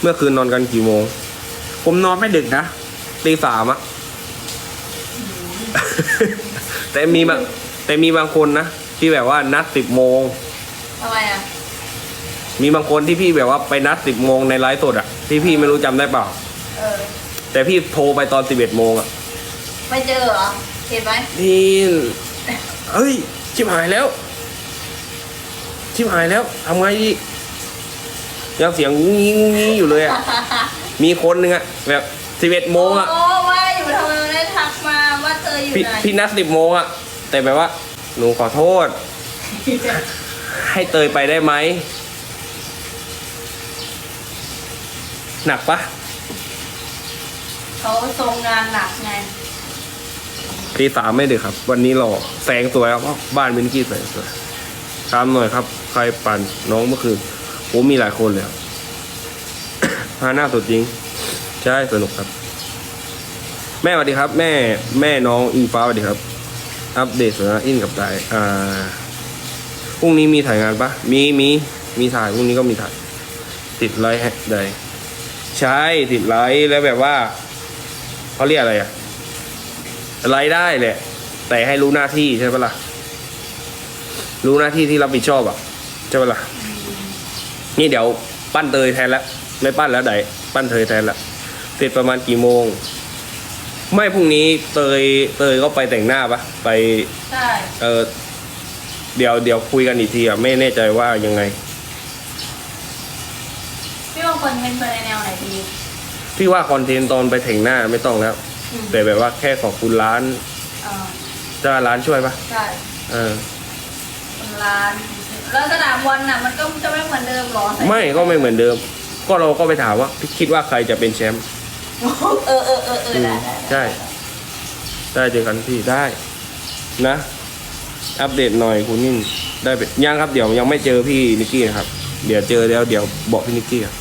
เมื่อคืนนอนกันกี่โมง ผมนอนไม่ดึกนะตีสามอะแต่มีบางแต่มีบางคนนะที่แบบว่านัดสิบโมงทำไมอะ มีบางคนที่พี่แบบว่าไปนัดสิบโมงในไลฟ์สดอะที่พี่ไม่รู้จำได้เปล่า เออ แต่พี่โทรไปตอนสิบเอ็ดโมงอะไม่เจอเหรอ เห็นไหมนี่เฮ้ย ชิบหายแล้ว ชิบหายแล้วทำไงดี ยังเสียงงุ้งงี้งุ้งงี้อยู่เลยอะมีคนหนึ่งอะแบบสิบเอ็ดโมงอะโอ้ว่าอยู่ทำไมไม่ได้ทักมาว่าเธออยู่พี่ไหนพี่นัดสิบโมงอะแต่แบบว่า หนูขอโทษ ให้เตยไปได้ไหม หนักปะเขาทรงงานหนักไงตีสามไม่ดึกครับ วันนี้หล่อแสงสวยครับบ้านมินกี้แสงสวยถามหน่อยครับ ใครปั่นน้องเมื่อคืน ผมมีหลายคนเลยฮาหน้าสดจริง ใช่สนุกครับ แม่สวัสดีครับ แม่แม่น้องอิงฟ้าสวัสดีครับ อัปเดตสถานะอินกับไดอ่าพรุ่งนี้มีถ่ายงานปะมีมีมีถ่ายพรุ่งนี้ก็มีถ่าย ติดไลท์แฮกไดใช่ติดไลท์แล้วแบบว่าเขาเรียกอะไรอะไลท์ได้แหละ แต่ให้รู้หน้าที่ใช่ปะล่ะรู้หน้าที่ที่รับผิดชอบอะใช่ปะล่ะ นี่เดี๋ยวปั้นเตยแทนแล้วไม่ปั้นแล้วไดปั้นเตยแทนละเสร็จประมาณกี่โมง ไม่พรุ่งนี้เตยเตยก็ไปแต่งหน้าปะไปใช่เออเดี๋ยวเดี๋ยวคุยกันอีกทีอะไม่แน่ใจว่ายังไง พี่บางคนเป็นไปในแนวไหนดีพี่ว่าคอนเทนต์ตอนไปแต่งหน้าไม่ต้องแล้ว อืมแต่แบบว่าแค่ขอบคุณร้านเออจะร้านช่วยปะใช่เออ คนร้าน แล้วสนามบอลน่ะมันก็จะไม่เหมือนเดิมหรอใส่ไม่ก็ไม่เหมือนเดิม ก็เราก็ไปถามว่าพี่คิดว่าใครจะเป็นแชมป์เออเออเออเออได้ได้ใช่ได้เจอกันพี่ได้นะ อัปเดตหน่อยคุณนิ่มได้เป็นยังครับเดี๋ยวยังไม่เจอพี่นิกกี้นะครับ เดี๋ยวเจอแล้วเดี๋ยวบอกพี่นิกกี้ครับ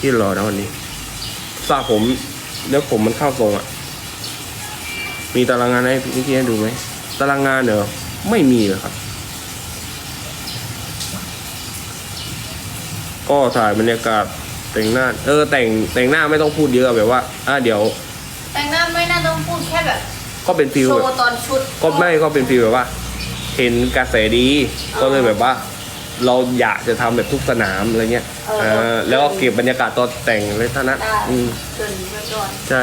ที่รอนะวันนี้สระผมแล้วผมมันเข้าทรงอะ มีตารางงานให้พี่นิกกี้ให้ดูไหมตารางงานเนอะไม่มีเลยครับ ก็ถ่ายบรรยากาศแต่งหน้า เออแต่งแต่งหน้าไม่ต้องพูดเยอะแบบว่าอะเดี๋ยว แต่งหน้าไม่น่าต้องพูดแค่แบบก็เป็นฟิลโชแบบ ว์ตอนชุดก็ไม่ก็เป็นฟีลแบบว่า เห็นกระแสดีอ๋อก็เลยแบบว่า เราอยากจะทำแบบทุกสนามอะไรเงี้ยเออเออแล้วก็เก็บบรรยากาศตอนแต่งเลยเท่านั้นได้อืมเกินไปก่อนใช่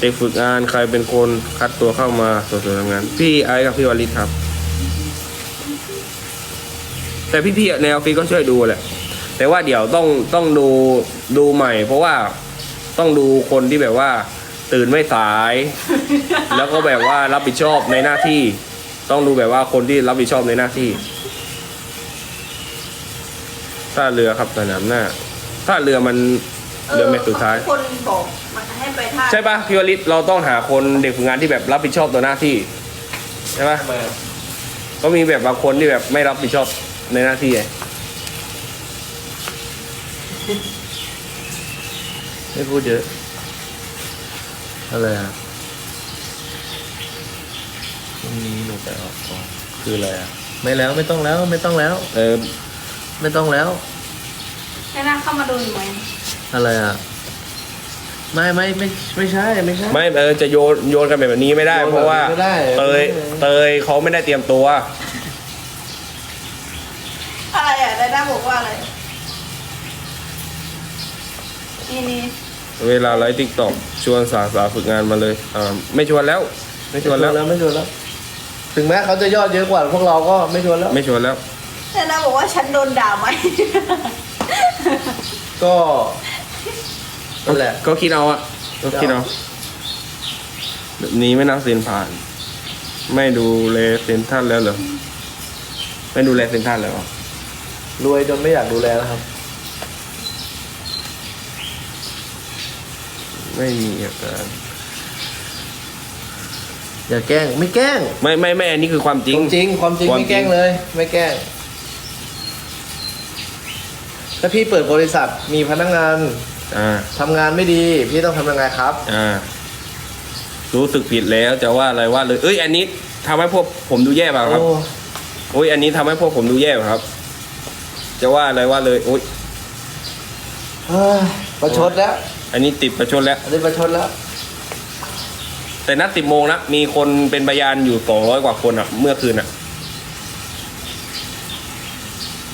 เด็กฝึกงานใครเป็นคนคัดตัวเข้ามาสวนทำงาน พี่ไอซ์กับพี่วลิศครับ แต่พี่ๆในออฟฟิศก็ช่วยดูแหละ แต่ว่าเดี๋ยวต้องต้องดูดูใหม่ เพราะว่าต้องดูคนที่แบบว่า ตื่นไม่สาย แล้วก็แบบว่ารับผิดชอบในหน้าที่ ต้องดูแบบว่าคนที่รับผิดชอบในหน้าที่ท่าเรือครับสนามหน้าท่าเรือมันเรือแมตช์สุดท้าย คนบอกมันให้ไปท่าใช่ปะพี่วลิศเราต้องหาคนเด็กฝึกงานที่แบบรับผิดชอบต่อหน้าที่ ใช่ปะก็มีแบบบางคนที่แบบไม่รับผิดชอบ ในหน้าที่ไงไม่พูดเยอะ อะไรอะพรุ่งนี้หนูไปออกกองคืออะไรอะ ไม่แล้วไม่ต้องแล้วไม่ต้องแล้ว เออ ไม่ต้องแล้วให้น่าเข้ามาดูอยู่ไหมอะไรอะ ไม่ไม่ไม่ไม่ใช่ไม่ใช่ ไม่เออจะโยนโยนกันแบบนี้ไม่ได้โยนแบบนี้เพราะว่า ไม่ได้ เตยเตยเขาไม่ได้เตรียมตัว อะไรอะไดด้าบอกว่าอะไร นี่นี่เวลาไลฟ์ทิกตอกชวนสาวสาวฝึกงานมาเลยอ่าไม่ชวนแล้ว ไม่ชวนแล้ว ไม่ชวนแล้ว ถึงแม้เขาจะยอดเยอะกว่าพวกเราก็ไม่ชวนแล้ว ไม่ชวนแล้วไดด้าบอกว่าฉันโดนด่าไหม ก็นั่นแหละก็คิดเอาอะก็คิดเอาแบบนี้ไม่นับเซนผ่าน ไม่ดูแลเซนท่านแล้วเหรอไม่ดูแลเซนท่านแล้วเหรอรวยจนไม่อยากดูแลแล้วครับ ไม่มีอาการอย่าแกล้งไม่แกล้งไม่ไม่ไม่อันนี้คือความจริง จริงความจริงความจริงไม่แกล้งเลย ไม่แกล้งถ้าพี่เปิดบริษัทมีพนักงานอ่าทำงานไม่ดี พี่ต้องทำยังไงครับ อ่า รู้สึกผิดแล้วจะว่าอะไรว่าเลยเอ้ย อันนี้ทำให้พวกผมดูแย่เปล่าครับ โอ้โอ้ยอันนี้ทำให้พวกผมดูแย่เปล่าครับ จะว่าอะไรว่าเลยโอ๊ยเฮ้ยประชดแล้ว อันนี้ติดประชดแล้ว อันนี้ประชดแล้ว แต่นัดสิบโมงนะมีคนเป็นพยานอยู่สองร้อยกว่าคนอะเมื่อคืนอะ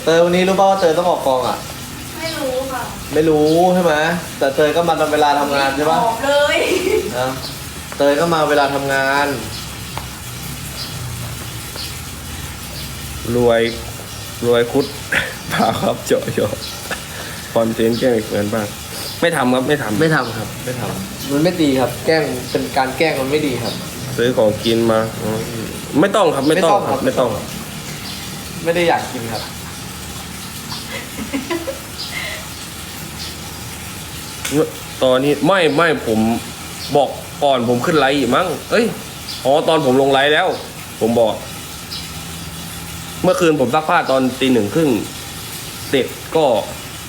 เตยวันนี้รู้ป่าวว่าเตยต้องออกกองอะ ไม่รู้ค่ะไม่รู้ใช่ไหมแต่เตยก็มาตามเวลาทำงานใช่ปะตอบเลย นะเตยก็มาเวลาทำงาน รวยรวยคุดเปล่าครับเจาะเจาะคอนเทนต์แกล้งเหมือนบ้าง ไม่ทำครับไม่ทำไม่ทำครับ ไม่ทำมันไม่ดีครับ แกล้งเป็นการแกล้งมันไม่ดีครับ ซื้อของกินมาอ๋อไม่ต้องครับไม่ต้องครับ ไม่ไม่ต้ต้อองงคครัรับบไม่ได้อยากกินครับ ตอนนี้ไม่ไม่ผมบอกก่อนผมขึ้นไลฟ์อีกมั้งเอ้ยอ๋อตอนผมลงไลฟ์แล้ว ผมบอก เมื่อคืนผมซักผ้าตอนตีหนึ่งครึ่งเสร็จก็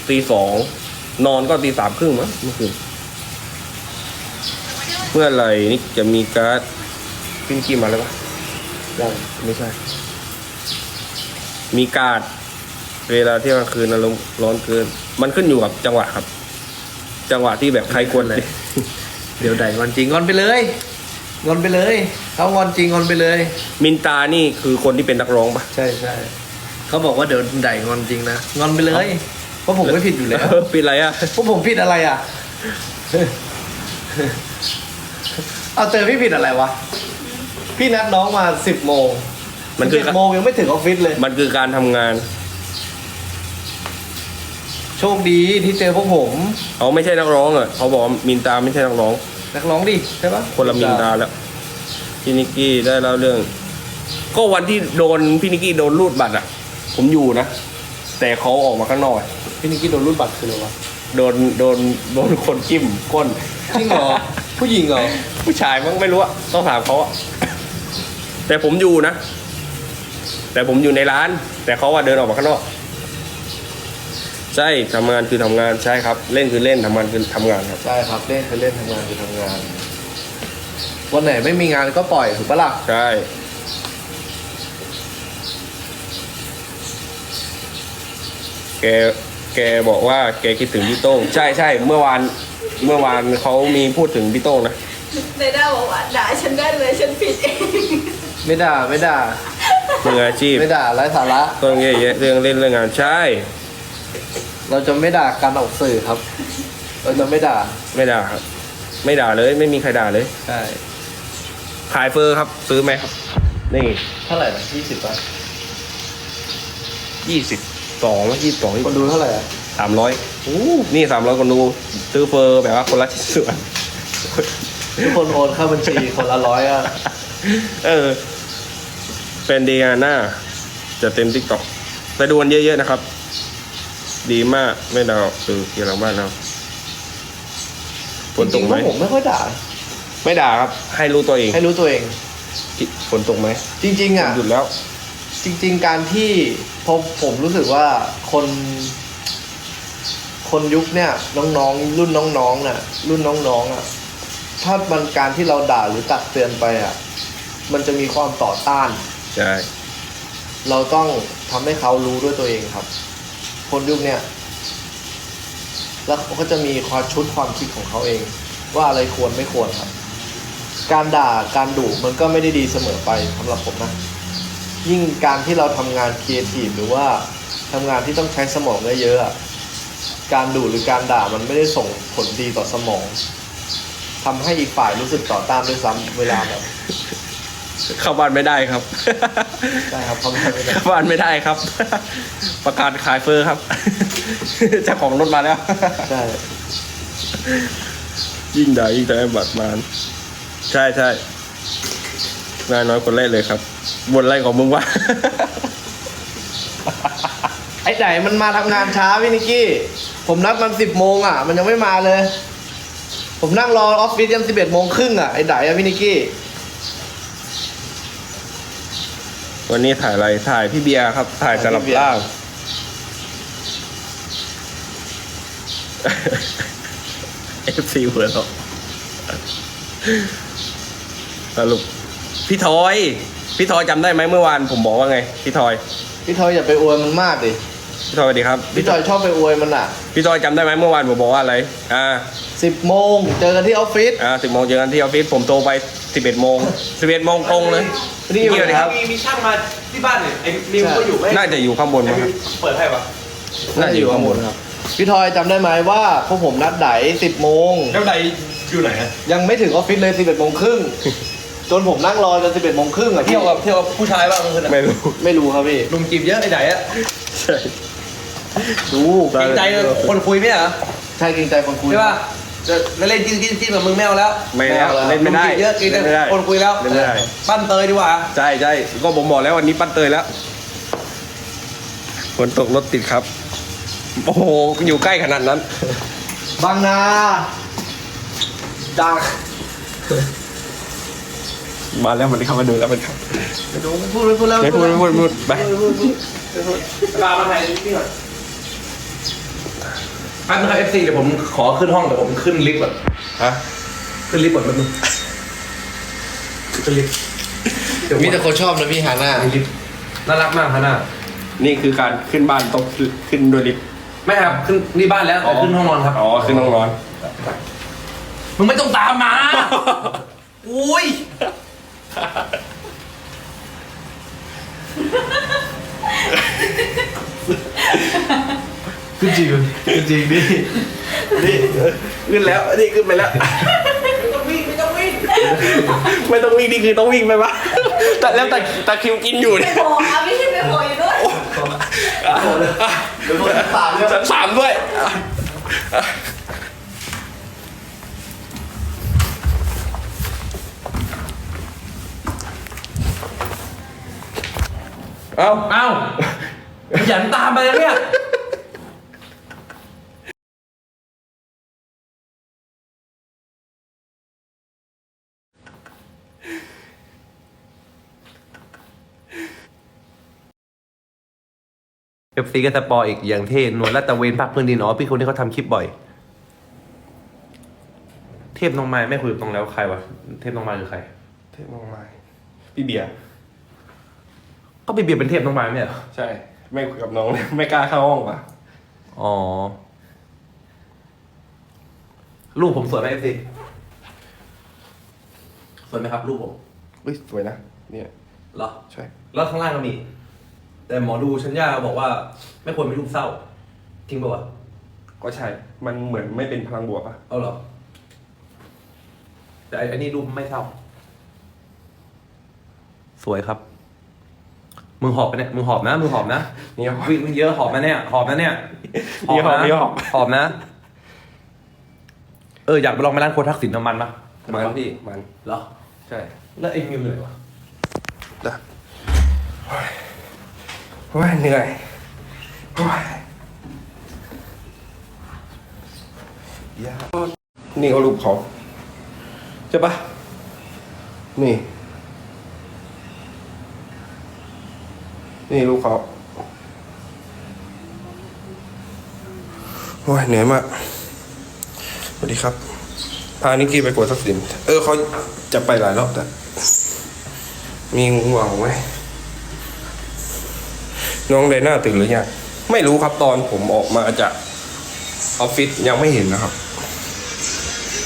ตีสอง นอนก็ตีสามครึ่งมั้งเมื่อคืนเมื่อไหร่นี่จะมีการ์ดพินกี้มาแล้วปะยังไม่ใช่ มีการ์ดเวลาเที่ยงกลางคืนอารมณ์ร้อนเกิน มันขึ้นอยู่กับจังหวะครับ จังหวะที่แบบใครควรเลย เดี๋ยวใดงอนจริงงอนไปเลยงอนไปเลยเขางอนจริงงอนไปเลย มินตานี่คือคนที่เป็นนักร้องปะใช่ใช่เขาบอกว่าเดี๋ยวใดงอนจริงนะงอนไปเลย เพราะผมไม่ผิดอยู่แล้วเออเป็นไรอะพวกผมผิดอะไรอะ เอาเตยพี่ผิดอะไรวะ พี่นัดน้องมาสิบโมงมันคือ สิบโมงยังไม่ถึงออฟฟิศเลย มันคือการทำงาน โชคดีที่เจอพวกผม เขาไม่ใช่นักร้องอะเขาบอกว่ามินตาไม่ใช่นักร้อง นักร้องดิใช่ปะคนละมินตาแล้วพี่นิกกี้ได้เล่าเรื่อง ก็วันที่โดนพี่นิกกี้โดนรูดบัตรอะ ผมอยู่นะ แต่เขาออกมาข้างนอก พี่นิกกี้โดนรูดบัตรคืออะไรวะโดนโดนโดนคนจิ้มก้น จริงเหรอ ผู้หญิงเหรอผู้ชายมั้งไม่รู้อะต้องถามเขาอะแต่ผมอยู่นะ แต่ผมอยู่ในร้าน แต่เขาว่าเดินออกมาข้างนอก ใช่ทำงานคือทำงานใช่ครับ เล่นคือเล่นทำงานคือทำงานครับ ใช่ครับเล่นคือเล่นทำงานคือทำงาน วันไหนไม่มีงานก็ปล่อยถูกปะล่ะใช่ แก แกบอกว่าแกคิดถึงพี่โต้งใช่ใช่เมื่อวานเมื่อวานเขามีพูดถึงพี่โต้งนะเดด้าบอกว่าด่าฉันได้เลยฉันผิดเองไม่ด่าไม่ด่ามืออาชีพไม่ด่าไร้สาระต้องเยอะๆเรื่องเล่นเรื่องงานใช่ เราจะไม่ด่าการออกสื่อครับ เราจะไม่ด่าไม่ด่าครับ ไม่ด่าเลยไม่มีใครด่าเลยใช่ขายเฟอร์ครับ ซื้อไหมครับ นี่เท่าไหร่นะยี่สิบป่ะยี่สิบ สองยี่สิบสองคนดูเท่าไหร่อะสามร้อยโอ้นี่สามร้อยคนดูซื้อเฟอร์แบบว่าคนละชิ้นส่วนทุกคนโอนเข้าบัญชีคนละร้อยอะ เออ เป็นดีงานหน้าจะเต็มทิกตอกไปดูกันเยอะๆนะครับ ดีมากไม่ดาวคือเกี่ยวกับบ้านเราฝนตกไหมจริงๆพวผมไม่ค่อยด่า ไม่ด่าครับ ให้รู้ตัวเอง ให้รู้ตัวเองฝนตกไหม จริง ๆ อะหยุดแล้ว จริง ๆ การที่ผมผมรู้สึกว่าคนคนยุคเนี่ยน้องๆ รุ่นน้องๆน่ะ รุ่นน้องๆอะถ้ามันการที่เราด่าหรือตักเตือนไปอะ มันจะมีความต่อต้าน ใช่ เราต้องทำให้เขารู้ด้วยตัวเองครับ คนยุคเนี้ยแล้วเขาก็จะมีความชุดความคิดของเขาเอง ว่าอะไรควรไม่ควรครับ การด่าการดุมันก็ไม่ได้ดีเสมอไปสำหรับผมนะ ยิ่งการที่เราทำงานครีเอทีฟหรือว่าทำงานที่ต้องใช้สมองเยอะๆอะการดุหรือการด่ามันไม่ได้ส่งผลดีต่อสมองทำให้อีกฝ่ายรู้สึกต่อต้านด้วยซ้ำเวลาแบบเข้าบ้านไม่ได้ครับใช่ครับเขาไม่ได้เข้าบ้านไม่ได้ครับ ประกาศขายเฟอร์ครับเจ้าของรถมาแล้วใช่ยิ่งด่ายิ่งจะให้บัตรมานใช่ใช่นายน้อยคนแรกเลยครับ บนไรของมึงวะ ไอ้ไหนมันมาทำงานช้าพี่นิกกี้ ผมนัดมันสิบโมงอะ มันยังไม่มาเลย ผมนั่งรอออฟฟิศยันสิบเอ็ดโมงครึ่งอะ ไอ้ไหนอะพี่นิกกี้ วันนี้ถ่ายอะไร ถ่ายพี่เบียร์ครับ ถ่ายสลับล่าง เอฟซีหัวเราะสรุปพี่ทอย พี่ทอยจำได้ไหมเมื่อวานผมบอกว่าไง พี่ทอย พี่ทอยอย่าไปอวยมันมากดิ พี่ทอยสวัสดีครับ พี่จอยชอบไปอวยมันอะพี่ทอยจำได้ไหมเมื่อวานผมบอกว่าอะไร อ่า สิบโมงเจอกันที่ออฟฟิศ อ่าสิบโมงเจอกันที่ออฟฟิศผมโทรไปสิบเอ็ดโมงสิบเอ็ดโมงตรงเลยนี่พี่สวัสดีครับ มีมีช่างมาที่บ้านเนี่ยไอ้มิวก็อยู่ไหมน่าจะอยู่ข้างบนไอ้มั้งมิควรับเปิดให้ปะน่าจะอยู่ข้างบนครับ พี่ทอยจำได้ไหมว่าพวกผมนัดไดสิบโมง แล้วใดอยู่ไหนอะยังไม่ถึงออฟฟิศเลยสิบเอ็ดโมงครึ่ง จนผมนั่งรอจนสิบเอ็ดโมงครึ่งอะเที่ยวกับเที่ยวกับผู้ชายบ้างเมื่อคืนอะไม่รู้ ไม่รู้ครับพี่ลุงจีบเยอะไอ้ไหนอะใช่ ดูเกรงใจคนคุยไหมอะใช่เกรงใจคนคุย ใช่ป่ะจะเล่นจิ้นจิ้นจิ้นกับมึงแมวแล้วไม่แล้วไม่เอาแล้วเล่นไม่ได้ลุงจีบเยอะเกรงใจเล่นไม่ได้คนคุยแล้วเล่นไม่ได้ ปั้นเตยดีกว่า ใช่ใช่ก็ผมบอกแล้ววันนี้ปั้นเตยแล้วฝนตกรถติดครับ โอ้โหอยู่ใกล้ขนาดนั้น บางนาดัก มาแล้วมันเข้ามาดูแล้วมันครับไม่ดูไม่พูดไม่พูดแล้วไม่พูดไม่พูดไม่พูดไปลามาไทยนี่ก่อนแป๊บนึงครับเอฟซีเดี๋ยวผมขอขึ้นห้องเดี๋ยวผมขึ้นลิฟต์ก่อนฮะขึ้นลิฟต์ก่อนแป๊บนึงขึ้นลิฟต์เดี๋ยวมีแต่คนชอบนะพี่ฮาน่าลิฟต์น่ารักมากฮะน่านี่คือการขึ้นบ้านต้องขึ้นโดยลิฟต์ไม่ครับขึ้นนี่บ้านแล้วแต่ขึ้นห้องนอนครับอ๋อขึ้นห้องนอนมึงไม่ต้องตามมา อุ้ย คือจริงคือจริงดินี่ขึ้นแล้วนี่ขึ้นไปแล้ว ไม่ต้องวิ่งไม่ต้องวิ่งไม่ต้องวิ่งนี่คือต้องวิ่งไปปะแต่แล้วแต่ตะคริวกินอยู่เนี่ยโผล่เอาไม่ใช่ไปโผล่อยู่ด้วยเดี๋ยวคนสามเนี่ยชั้นสามด้วย เอ้าเอ้าขยันตามไปแล้วเนี่ยเอฟซีก็สปอร์อีกอย่างเท่หน่วยลาดตระเวนภาคพื้นดินอ๋อพี่คนนี้เขาทำคลิปบ่อย เทพน้องไม้ไม่คุยกับน้องแล้วใครวะ เทพน้องไม้คือใคร เทพมองไม้พี่เบียร์ ก็ไปเบียร์เป็นเทพน้องไม้ไม่ใช่เหรอใช่ ไม่คุยกับน้องเลยไม่กล้าเข้าห้องปะอ๋อรูปผมสวยไหมเอฟซีสวยไหมครับรูปผมเฮ้ยสวยนะ เนี่ยเหรอ ใช่ แล้วข้างล่างก็มี แต่หมอดูชัญญาบอกว่า ไม่ควรเป็นรูปเศร้า จริงป่าวะก็ใช่ มันเหมือนไม่เป็นพลังบวกอะเอาเหรอ แต่อันนี้รูปไม่เศร้า สวยครับ มึงหอบไปเนี่ยมึงหอบนะมึงหอบนะนี่หอบวิ่งวิ่งเยอะหอบนะเนี่ยหอบนะเนี่ยนี่หอบนะนี่หอบ หอบนะ เอออยากไปลองไปร้านโคทักษิณน้ำมันปะมันปะพี่มันเหรอใช่ แล้วไอ้มิวเหนื่อยวะเด้อโอ้ยเหนื่อยโอ้ยยากนี่เขารูปเขาใช่ปะนี่ นี่รูปเขาโอ้ยเหนื่อยมากสวัสดีครับ พานิกกี้ไปกวดทักษิณเออเขาจะไปหลายรอบแต่ มีงูเห่าไหมน้องไดน่าตื่นหรือยังไม่รู้ครับตอนผมออกมาจากออฟฟิศยังไม่เห็นนะครับ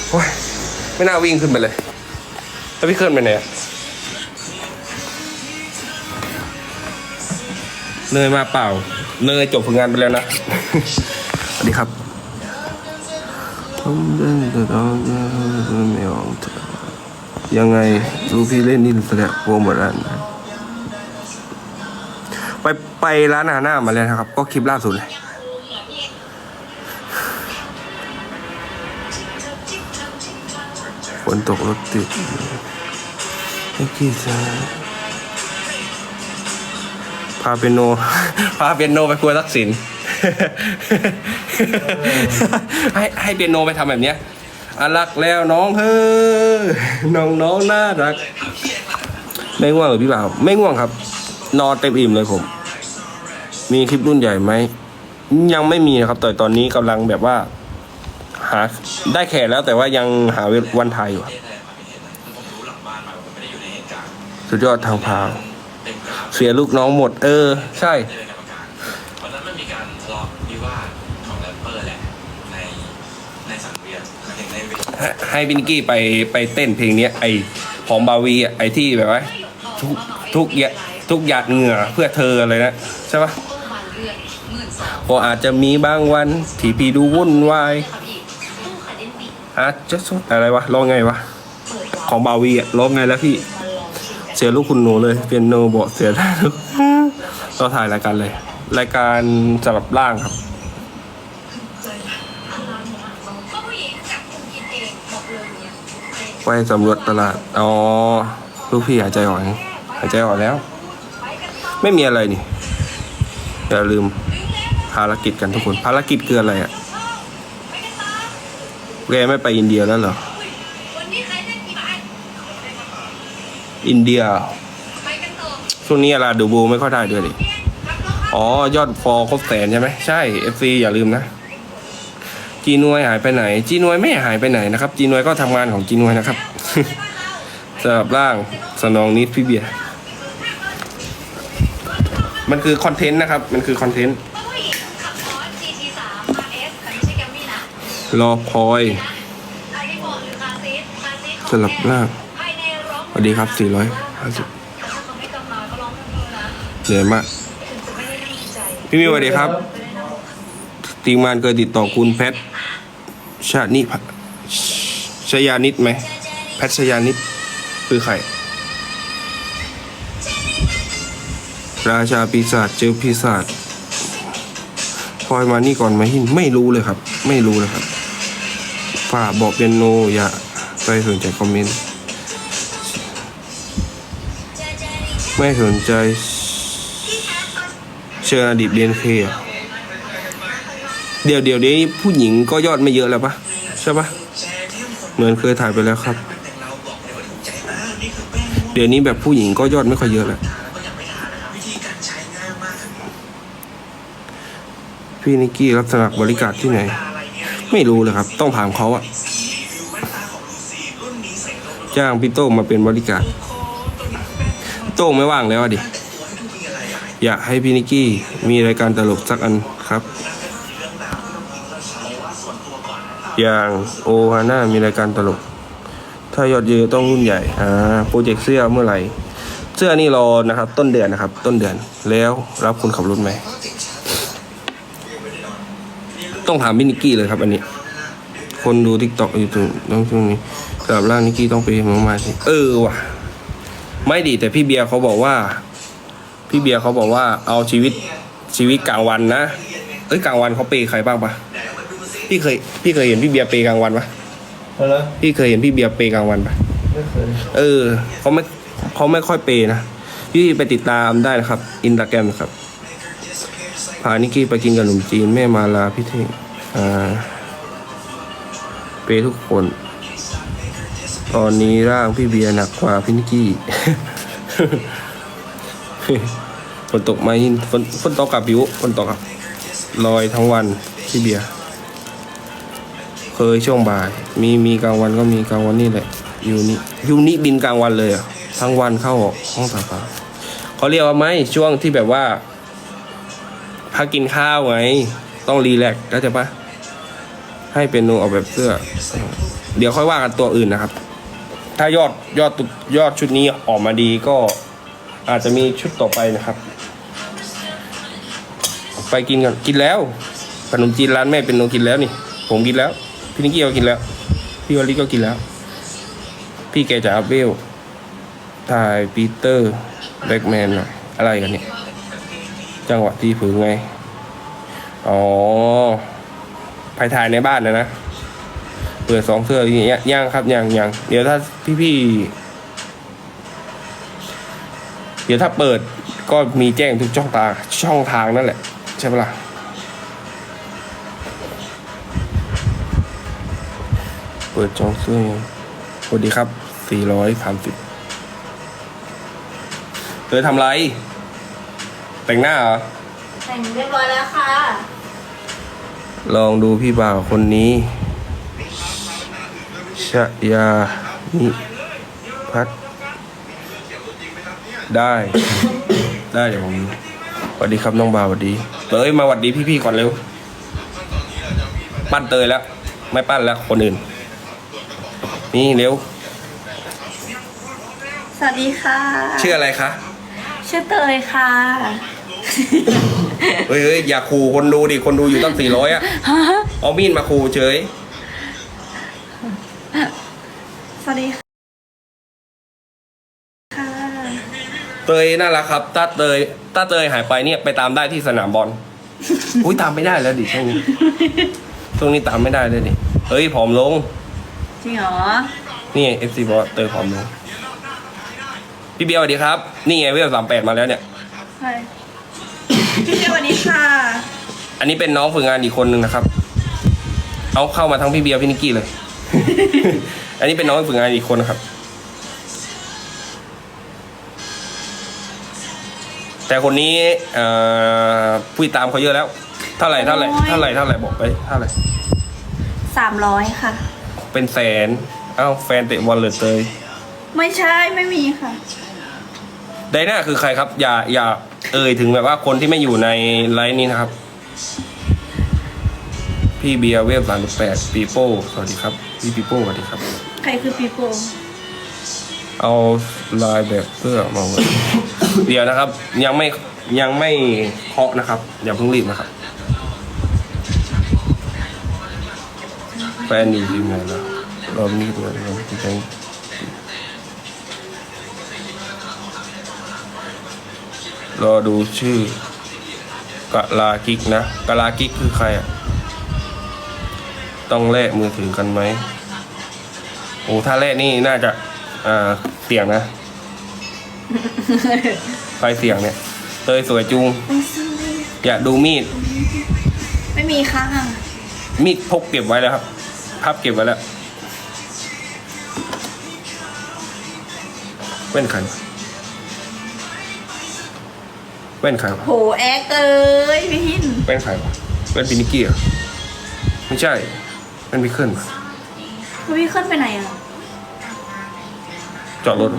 โอ้ยไม่น่าวิ่งขึ้นไปเลยแล้วพี่เคลื่อนไปไหนอะ เนยมาเปล่า เนยจบผลงานไปแล้วนะ สวัสดีครับไม่ออกยังไงรู้พี่เล่นนี่แสดงโปรโมทร้านะไปไปร้านอาหารหน้ามาแล้วนะครับ ก็คลิปล่าสุดเลยฝนตกรถติดไอ้กี่จะ พาเปียโน พาเปียโนไปครัวทักษิณให้ให้เปียโนไปทำแบบเนี้ยอารักแล้วน้องเฮ้อน้องน้องน่ารัก ไม่ง่วงหรือพี่บ่าว ไม่ง่วงครับ นอนเต็มอิ่มเลยผม มีคลิปรุ่นใหญ่ไหม ยังไม่มีนะครับ แต่ตอนนี้กำลังแบบว่า หาได้แขกแล้วแต่ว่ายังหาวันถ่ายอยู่ครับสุดยอดทางพาว เสียลูกน้องหมด เออ ใช่วันนั้นมันมีการแถวิวาทของแรปเปอร์แหละในในสังเวียนหมายถึงในเวทีให้ให้พี่นิกกี้ไปไปเต้นเพลงเนี้ยไอของบาวีอะไอที่แบบว่า ทุกทุกหยาทุกหยาดเหงื่อเพื่อเธออะไรนะ ใช่ปะพออาจจะมีบางวันที่พี่ดูวุ่นวายอาจจะสุดอะไรวะร้องไงวะ ของบาวีอะร้องไงแล้วพี่ เสียลูกคุณหนูเลยเปียโนเบอกเสียได้ลูกเราถ่ายรายการเลย รายการสลับร่างครับ ไปสำรวจตลาด อ๋อ ลูกพี่หายใจออกยังหายใจออกแล้ว ไม่มีอะไรนี่ อย่าลืมภารกิจกันทุกคน ภารกิจคืออะไรอะ่ะแกไม่ไปอินเดียแล้วเหรอ วันนี้ใครได้กี่บาท อินเดียช่วงนี้อะไรดูบูไม่ค่อยได้ด้วยดิอ๋อ ยอดฟอครบแสนใช่ไหมใช่ FC อย่าลืมนะ จีนวยหายไปไหน จีนวยไม่หายไปไหนนะครับ จีนวยก็ทำงานของจีนวยนะครับสำหรับร่างสนองนิดพี่เบียร์มันคือคอนเทนต์นะครับ มันคือคอนเทนต์รอคอยไอ้ที่บอกหรือคาซีสคาซีสของสลับร่าง วัสดีครับ450เขาไม่กำมาก็ร้องเพลงนะเหนื่อยมาก พี่มิวสวัสดีครับทีมงานเคยติดต่อคุณแพทชานิชยานิดไหม แพทชยานิดคือใคร ราชาปีศาจเจอปีศาจพลอยมานี่ก่อนไหมหินไม่รู้เลยครับ ไม่รู้เลยครับฝากบอกเปียโนอย่าไปสนใจคอมเมนต์ ไม่สนใจ เชิญอดีตเบียนเคเดี๋ยวเดี๋ยวนี้ผู้หญิงก็ยอดไม่เยอะแล้วปะใช่ปะเหมือนเคยถ่ายไปแล้วครับ เดี๋ยวนี้แบบผู้หญิงก็ยอดไม่ค่อยเยอะแล้วพี่นิกกี้รับสมัครบริการที่ไหน ไม่รู้เลยครับ ต้องถามเขาอะจ้างพี่โต้มาเป็นบริการ โต้งไม่ว่างแล้วอะดิ อยากให้พี่นิกกี้มีรายการตลกสักอันครับ อย่างโอฮาน่ามีรายการตลก ถ้ายอดเยอะต้องรุ่นใหญ่ อ่า โปรเจกต์เสื้อเมื่อไหร่ เสื้อนี่รอนะครับ ต้นเดือนนะครับ ต้นเดือน แล้วรับคนขับรถไหม ต้องถามพี่นิกกี้เลยครับ อันนี้ คนดูทิกตอกอยู่ตรงต้องช่วงนี้สำหรับร่างนิกกี้ต้องไปเมืองมาสิ เออว่ะ ไม่ดีแต่พี่เบียร์เขาบอกว่า พี่เบียร์เขาบอกว่าเอาชีวิตชีวิตกลางวันนะเอ้ยกลางวันเขาเปย์ใครบ้างปะพี่เคยพี่เคยเห็นพี่เบียร์เปย์กลางวันปะอะไรพี่เคยเห็นพี่เบียร์เปย์กลางวันปะไม่เคยเออเขาไม่เขาไม่ค่อยเปย์นะพี่ไปติดตามได้นะครับอินสตาแกรมครับพานิกกี้ไปกินกับหนุ่มจีนแม่มาลาพี่เท่งอ่าเปย์ทุกคน ตอนนี้ร่างพี่เบียร์หนักกว่าพี่นิกกี้ฝนตกไหมฝนฝนตกกับผิวฝนตกครับลอยทั้งวันพี่เบียร์เคยช่วงบ่าย มีมีกลางวันก็มีกลางวันนี่แหละยูนิยูนิบินกลางวันเลยอะทั้งวันเข้าออกห้องสาขาเขาเรียกว่าไหมช่วงที่แบบว่าพักกินข้าวไง ต้องรีแลกซ์ก็จะปะให้เป็นโนออกแบบเสื้อ เดี๋ยวค่อยว่ากันตัวอื่นนะครับ ถ้ายอดยอดยอดชุดนี้ออกมาดีก็อาจจะมีชุดต่อไปนะครับ ไปกินกันกินแล้วขนมจีนร้านแม่เป็นโนกินแล้วนี่ ผมกินแล้ว พี่นิกกี้ก็กินแล้ว พี่วอลลี่ก็กินแล้ว พี่แกจะอัพเวลถ่ายปีเตอร์แบ็กแมนหน่อยอะไรกันเนี่ย จังหวะที่ผือไง อ๋อไปถ่ายในบ้านนะนะ เปิดสองเสื้ออย่างเงี้ยย่างครับย่างย่างเดี๋ยวถ้าพี่ๆเดี๋ยวถ้าเปิดก็มีแจ้งทุกช่องทางช่องทางนั่นแหละ ใช่ปะล่ะเปิดจองเสื้อยังสวัสดีครับสี่ร้อยสามสิบเธอทำไร แต่งหน้าเหรอ แต่งเรียบร้อยแล้วค่ะ ลองดูพี่บ่าวคนนี้ ชยานิพัฒน์ได้ ได้เดี๋ยวผมสวัสดีครับน้องบ่าวสวัสดี เตยมาสวัสดีพี่ๆก่อนเร็ว ปั้นเตยแล้ว ไม่ปั้นแล้วคนอื่น นี่เร็ว สวัสดีค่ะ ชื่ออะไรคะ ชื่อเตยค่ะ เฮ้ยเฮ้ยอย่าขู่คนดูดิ คนดูอยู่ตั้งสี่ร้อยอะเอามีดมาขู่เฉย สวัส ดีค่ะ เตยน่ารักครับถ้าเตยถ้าเตยหายไปเนี่ยไปตามได้ที่สนามบอล อุ้ยตามไม่ได้แล้วดิช่วงนี้ช่วงนี้ตามไม่ได้เลยดิเฮ้ยผอมลง จริงเหรอ นี่เอฟซีบอกว่าเตยผอมลง พี่เบียร์สวัสดีครับ นี่ไงเวลสามแปดมาแล้วเนี่ย ใช่พี่เจสวัสดีค่ะ อันนี้เป็นน้องฝึกงานอีกคนนึงนะครับ เอาเข้ามาทั้งพี่เบียร์พี่นิกกี้เลย อันนี้เป็นน้องฝึกงานอีกคนนะครับ แต่คนนี้เอ่อผู้ติดตามเขาเยอะแล้ว เท่าไหร่เท่าไหร่โอ้ยเท่าไหร่เท่าไหร่บอกไปเท่าไหร่สามร้อยค่ะ เป็นแสนเอ้าแฟนเตะบอลเลยเตยไม่ใช่ไม่มีค่ะไดน่าคือใครครับ อย่าอย่าเอ่ยถึงแบบว่าคนที่ไม่อยู่ในไลน์นี้นะครับ พี่เบียร์เวฟสามแปดปีโป้สวัสดีครับ พี่ปีโป้สวัสดีครับใค รคือปีโป้เอาลายแบบเสื้อมาไว้ เดี๋ยวนะครับ ยังไม่ยังไม่เคาะนะครับอย่าเพิ่งรีบนะครับ แฟนอยู่ทีไหนแล้วรอบนี้ตัวเราที่แจ้งรอดูชื่อกะลากิกนะกะลากิกคือใครอะ ต้องแลกมือถือกันไหม โอ้ถ้าแรกนี่น่าจะอ่าเสี่ยงนะไฟเสี่ยงเนี่ย เตยสวยจุง อยากดูมีด ไม่มีค่ะมีดพกเก็บไว้แล้วครับ พับเก็บไว้แล้วแว่นขันแว่นขันโหแอกเอ้ยพี่หินแว่นขันแว่นพินิกกี้เหรอไม่ใช่แว่นพิเคิลปะพี่ขึ้นไปไหนอะ จอดรถ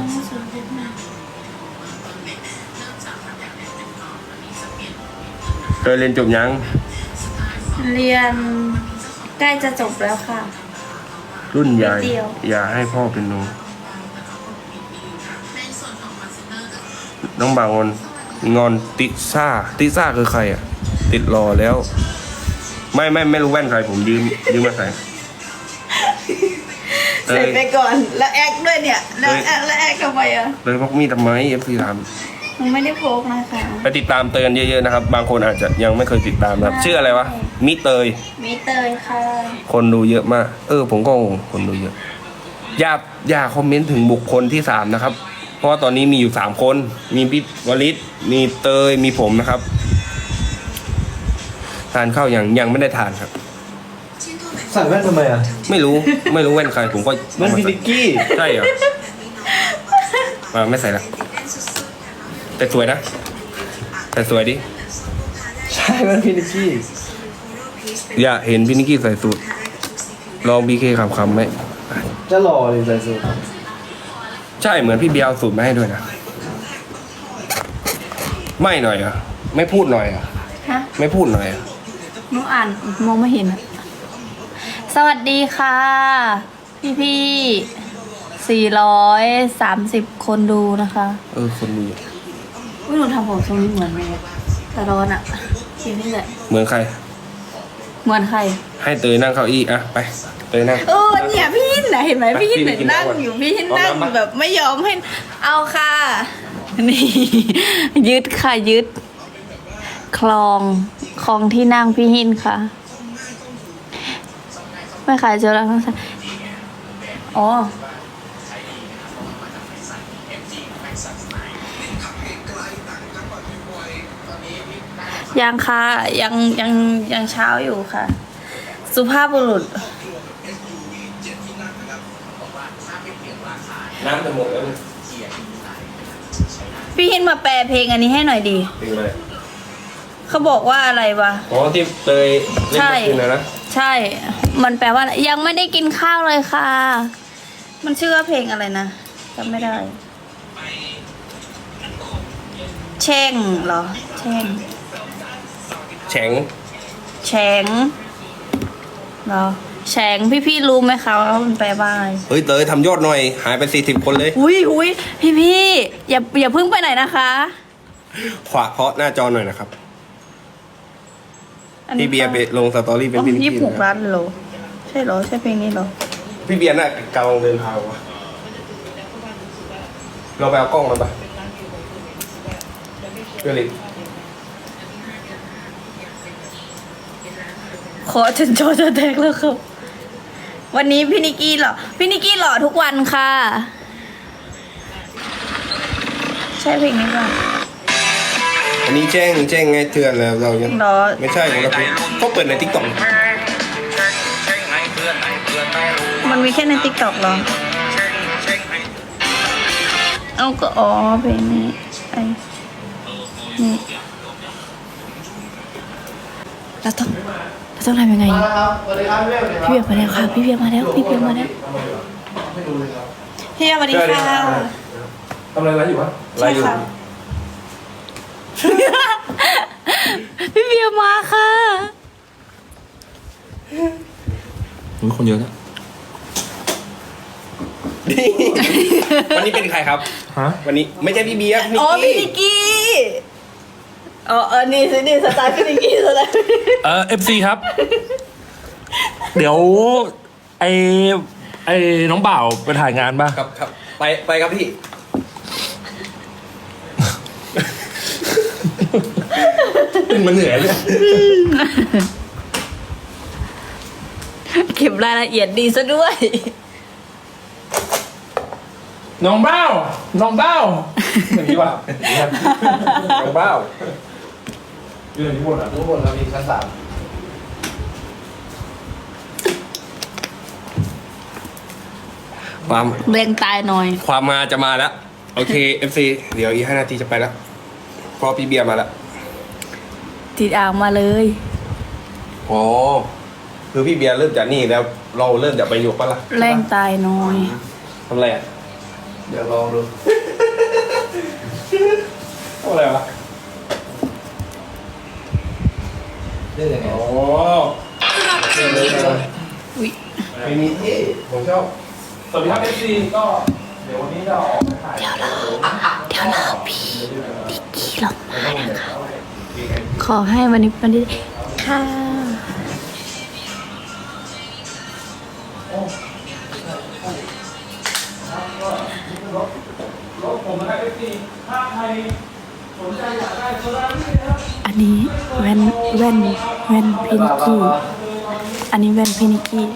เคยเรียนจบยัง เรียนใกล้จะจบแล้วค่ะ รุ่นใหญ่นิดเดียว อย่าให้พ่อเป็นหนูน้องบางอนงอนติซ่า ติซ่าคือใครอะ ติดรอแล้ว ไม่ไม่ไม่รู้แว่นใครผมยืมยืมมาใส่ เตใส่ยไปก่อน แล้วแอกด้วยเนี่ย แล้วเฮ้ยแอกแล้วแอกทำไมอะเลยพกมีดทำไมเอฟซีถามมันไม่ได้พกนะคะไปติดตามเตยกันเยอะๆนะครับ บางคนอาจจะยังไม่เคยติดตามนะครับชื่ออะไรวะมิเตย มีเตยค่ะคนดูเยอะมาก เออ ผมก็งงคนดูเยอะ อย่าอย่าคอมเมนต์ถึงบุคคลที่สามนะครับ เพราะว่าตอนนี้มีอยู่สามคน มีพี่วลิศมีเตยมีผมนะครับ ทานข้าวยังยังไม่ได้ทานครับ ใส่แว่นทำไมอะไม่รู้ไม่รู้แว่นใครผมก็แว่นพินิกกี้ใช่เหรอมาไม่ใส่ละแต่สวยนะ แต่สวยดิ ใช่แว่นพินิกกี้อย่าเห็นพี่นิกกี้ใส่สูตรลองบีเคคำคำๆไหมจะหล่อเลยใส่สูทใช่เหมือนพี่เบียร์เอาสูตรมาให้ด้วยนะ ไม่หน่อยเหรอะ ไม่พูดหน่อยเหรอะ ฮะไม่พูดหน่อยเหรอะ หนูอ่านมองไม่เห็นอะ สวัสดีค่ะ พี่พี่สี่ร้อยสามสิบคนดูนะคะเออคนดูเยอะอุ้ยหนูทำผมทรงนี้เหมือนไหมอะแต่ร้อนอะคิดนี่แหละเหมือนใคร เหมือนใคร ให้เตยนั่งเก้าอี้อะไปเตยนั่ง เออเนี่ยพี่หินนะเห็นไหมไปพี่หินพี่เนี่ยกินนั่งน้ำก่อนอยู่พี่หินเอานั่งน้ำปะแบบไม่ยอมให้เอาค่ะ นี่ ยึดค่ะยึด คลองคลองที่นั่งพี่หินค่ะ ไม่ขายเจอแล้วทั้งสามอ๋อยังค่ะยังยังยังเช้าอยู่ค่ะ สุภาพบุรุษ น้ำจะหมดแล้วพี่หินมาแปลเพลงอันนี้ให้หน่อยดี เป็นไรเขาบอกว่าอะไรวะอ๋อที่เตยเล่นใช่เมื่อคืนนะนะ ใช่ มันแปลว่าอะไรยังไม่ได้กินข้าวเลยค่ะ มันชื่อว่าเพลงอะไรนะจำไม่ได้แช่งเหรอแช่งแฉงแฉงเหรอแฉงพี่ๆรู้ไหมคะว่ามันแปลว่าอะไร เฮ้ยเตยทำยอดหน่อย หายไปสี่สิบคนเลย อุ้ยอุ้ยพี่พี่ๆอย่าอย่าเพิ่งไปไหนนะคะ ขวาเพราะหน้าจอหน่อยนะครับ อันนี้พี่เบียร์ไปลงสตอรี่เป็นอ๋อพี่นิกยี่กี้สิบหกนะคล้ารับนโลใช่เหรอ ใช่เพลงนี้เหรอ พี่เบียร์น่ะกำลังเดินทางวะเราไปเอากล้องมันปะเพื่อนลิขอจนจอจะแตกแล้วครับ วันนี้พี่นิกกี้เหรอ พี่นิกกี้หล่อทุกวันค่ะ ใช่เพลงนี้ป่ะ อันนี้แจ้งแจ้งไงเตือนแล้วเรายังเหรอ ไม่ใช่คนละเพลงเขาเปิดในทิกตอกมันมีแค่ในติ๊กต็อกหรอ เอาก็อ๋อเพลงนี้ไอ้นี่เราต้องเราต้องทำยังไงมาแล้วครับสวัสดีครับพี่เวฟสวัสดีครับพี่เบียร์มาแล้วค่ะ พี่เบียร์มาแล้ว พี่เบียร์มาแล้วไม่ดูเลยครับพี่เบียร์สวัสดีค่ะทำอะไรไรอยู่วะใช่ค่ะ พี่เบียร์มาค่ะมีคนเยอะนะวันนี้เป็นใครครับ ฮะ วันนี้ไม่ใช่พี่เบียร์พี่นิกอ๋อพี่กี้นิกกี้อ๋อเออนี่สินี่สไตล์พี่นิกกี้สไตล์พี่นิกกี้เออฟซีครับ เดี๋ยว ไอไอน้องบ่าวไปถ่ายงานป่ะ ครับครับไปไปครับพี่ เป็นมันเหนื่อยเลยเก็บรายละเอียดดีซะด้วย น้องบ้าวน้องบ้าวอย่างนี้ป่ะน้องเบ้ายืนที่บนอะทุกคนเรามีชั้นสามความแรงตายหน่อย ความมาจะมาแล้ว โอเค FC เดี๋ยวอีกห้านาทีจะไปแล้วเพอพี่เบียร์มาแล้วติดอ่างมาเลย อ๋อ คือพี่เบียร์เริ่มจากนี่แล้ว เราเริ่มจากประโยคปะล่ะแรงตายหน่อย ทำอะไรอะเดี๋ยวลองดูทำอะไรวะเล่นยังไงอ๋ออุ๊ย ไม่มีที่ผมชอบสวัสดีครับเอฟซีก็เดี๋ยววันนี้จะออกไปถ่ายเดี๋ยวเราพี่ นิกกี้ลงมานะคะ ขอให้วันนี้วันนี้ค่ะอันนี้แว่นแว่นแว่นพี่นิกี้อันนี้แว่นพี่นิกี้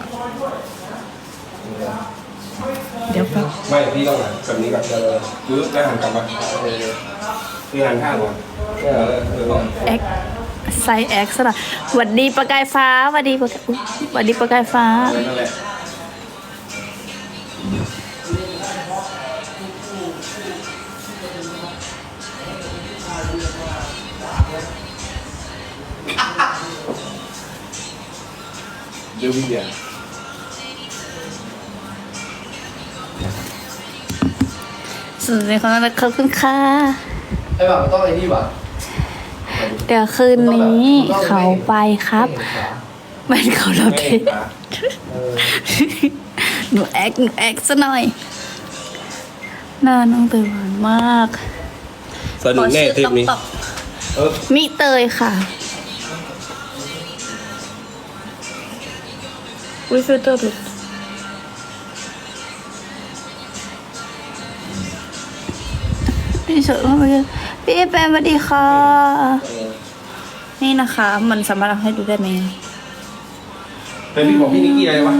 เดี๋ยวแป๊บ ไม่พี่ต้องหันแบบนี้ก่อนจะเลยคือแล้วหันกลับมา คือหันข้างก่อนเออเออแอกไซเอ็กซ์ละหวัดดีประกายฟ้าหวัดดีประกายอุ๊ยหวัดดีประกายฟ้า นั่นแหละเดี๋ยวพี่เบียร์สุดเลยขอบคุณค่ะ ไอ้บ่าวมันต้องไอ้นี่ว่ะเดี๋ยวคืนนี้เขาไปครับแม่นเขาเราไม่เทเห็นปะหนูแอคหนูแอคซะหน่อยหน้าน้องเตยหวานมากสนุกแน่ทริปนี้ขอชื่อต๊อกเออๆมิเตยค่ะวิฟิลเตอร์หลุดพี่เฉยเข้าไปเลย พี่แปมสวัสดีค่ะ นี่นะคะ มันสามารถเอาให้ดูได้ไหมเป็นพี่ของพี่นิกกี้อะไรวะ